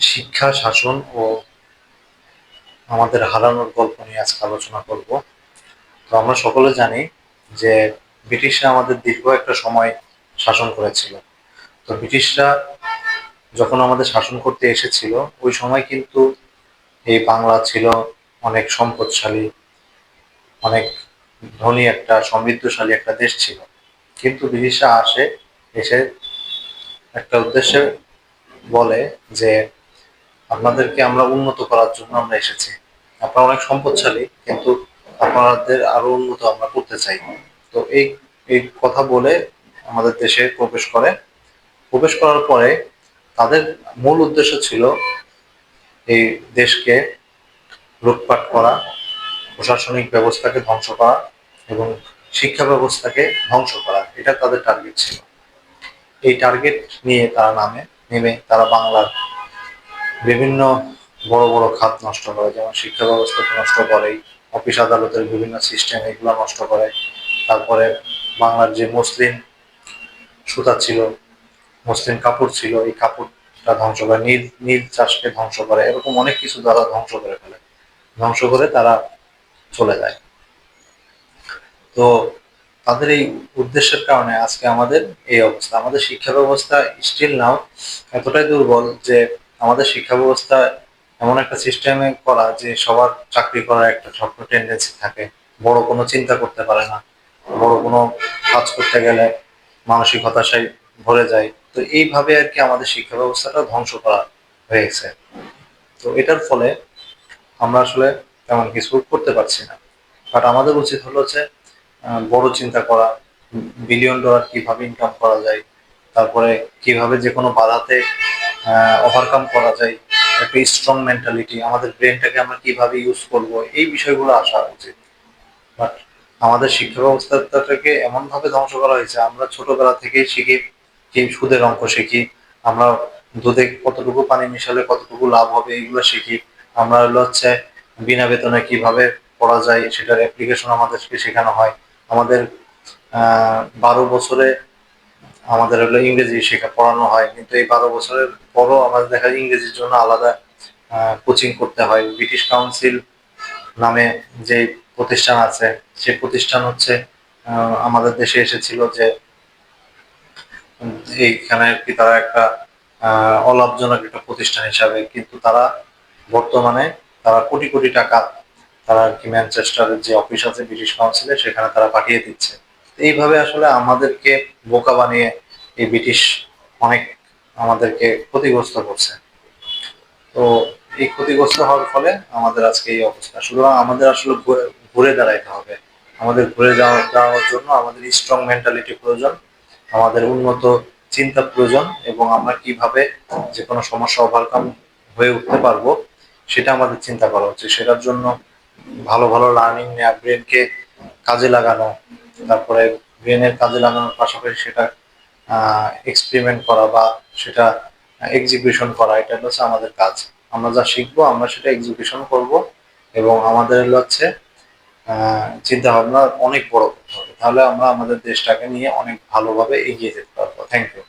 শিক্ষা, শাসন ও আমাদের হারানোর গল্প নিয়ে আজকে আলোচনা করব। তো আমরা সকলে জানি যে ব্রিটিশরা আমাদের দীর্ঘ একটা সময় শাসন করেছিল। তো ব্রিটিশরা যখন আমাদের শাসন করতে এসেছিল, ওই সময় কিন্তু এই বাংলা ছিল অনেক সম্পদশালী, অনেক ধনী একটা, সমৃদ্ধশালী একটা দেশ ছিল। কিন্তু ব্রিটিশরা আসে, এসে একটা উদ্দেশ্যে বলে যে আপনাদেরকে আমরা উন্নত করার জন্য আমরা এসেছি। আপনারা অনেক সম্পদশালী, কিন্তু আপনাদের আরও উন্নত আমরা করতে চাই। তো এই এই কথা বলে আমাদের দেশে প্রবেশ করে। প্রবেশ করার পরে তাদের মূল উদ্দেশ্য ছিল এই দেশকে লুটপাট করা, প্রশাসনিক ব্যবস্থাকে ধ্বংস করা এবং শিক্ষা ব্যবস্থাকে ধ্বংস করা। এটা তাদের টার্গেট ছিল। এই টার্গেট নিয়ে তারা নামে, নেমে তারা বাংলার বিভিন্ন বড় বড় খাত নষ্ট করে, যেমন শিক্ষা ব্যবস্থাকে নষ্ট করে অফিস আদালতের বিভিন্ন সিস্টেম এগুলো নষ্ট করে। তারপরে বাংলার যে মুসলিম সুতা ছিল, মুসলিম কাপড় ছিল, এই কাপড়টা ধ্বংস করে, নীল নীল চাষকে ধ্বংস করে, এরকম অনেক কিছু তারা ধ্বংস করে ফেলে। ধ্বংস করে তারা চলে যায়। তো তাদের এই উদ্দেশ্যের কারণে আজকে আমাদের এই অবস্থা। আমাদের শিক্ষা ব্যবস্থা স্টিল নাও এতটাই দুর্বল যে আমাদের শিক্ষা ব্যবস্থা এমন একটা সিস্টেমে করা যে সবার চাকরি করার একটা স্বপ্ন টেন্ডেন্সি থাকে। বড় কোনো চিন্তা করতে পারে না। বড় কোনো কাজ করতে গেলে মানসিক হতাশায় ভরে যায়। তো এইভাবে আর কি আমাদের শিক্ষা ব্যবস্থাটা ধ্বংস করা হয়েছে। তো এটার ফলে আমরা আসলে তেমন কিছু করতে পারছি না। বাট আমাদের উচিত হলো যে বড় চিন্তা করা বিলিয়ন ডলার কীভাবে ইনকাম করা যায়, তারপরে কীভাবে যে কোনো বাধাতে ওভারকাম করা যায়, একটা স্ট্রং মেন্টালিটি আমাদের ব্রেনটাকে আমরা কীভাবে ইউজ করব, এই বিষয়গুলো আসা উচিত। বাট আমাদের শিক্ষা ব্যবস্থাটাকে এমনভাবে ধ্বংস করা হয়েছে, আমরা ছোটবেলা থেকেই শিখি কি সুদের অঙ্ক শিখি, আমরা দুধে কতটুকু পানি মিশালে কতটুকু লাভ হবে এগুলো শিখি। আমরা হলো হচ্ছে বিনা বেতনে কীভাবে পড়া যায়, সেটার অ্যাপ্লিকেশন আমাদেরকে শেখানো হয়। আমাদের, আহ, বারো বছরে আমাদের হলো ইংরেজি শেখা, পড়ানো হয়। কিন্তু এই বারো বছরের পরও আমাদের দেখা যায় ইংরেজির জন্য আলাদা কোচিং করতে হয়। ব্রিটিশ কাউন্সিল নামে যে প্রতিষ্ঠান আছে সেই প্রতিষ্ঠান হচ্ছে আমাদের দেশে এসেছিল যে এইখানে আর কি তারা একটা অলাভজনক একটা প্রতিষ্ঠান হিসাবে। কিন্তু তারা বর্তমানে তারা কোটি কোটি টাকা তারা আর কি ম্যানচেস্টারের যে অফিস আছে ব্রিটিশ কাউন্সিলে সেখানে তারা পাঠিয়ে দিচ্ছে। এইভাবে আসলে আমাদেরকে বোকা বানিয়ে এই ব্রিটিশ অনেক আমাদেরকে ক্ষতিগ্রস্ত করছে। তো এই ক্ষতিগ্রস্ত হওয়ার ফলে আমাদের আজকে এই অবস্থা। সুতরাং আমাদের আসলে ঘুরে দাঁড়াইতে হবে। আমাদের ঘুরে যাওয়ার জন্য আমাদের স্ট্রং মেন্টালিটি প্রয়োজন, আমাদের উন্নত চিন্তা প্রয়োজন এবং আমরা কীভাবে যে কোনো সমস্যা ওভারকাম হয়ে উঠতে পারব সেটা আমাদের চিন্তা করা উচিত। সেটার জন্য ভালো ভালো লার্নিং নেওয়া ব্রেনকে কাজে লাগানো তারপরে ব্রেনের কাজে লাগানোর পাশাপাশি সেটা এক্সপেরিমেন্ট করা বা সেটা এক্সিকিউশন করা, এটা হচ্ছে আমাদের কাজ। আমরা যা শিখব, আমরা সেটা এক্সিকিউশন করব এবং আমাদের হচ্ছে চিন্তা ভাবনা অনেক বড় করতে হবে। তাহলে আমরা আমাদের দেশটাকে নিয়ে অনেক ভালোভাবে এগিয়ে যেতে পারব। Thank you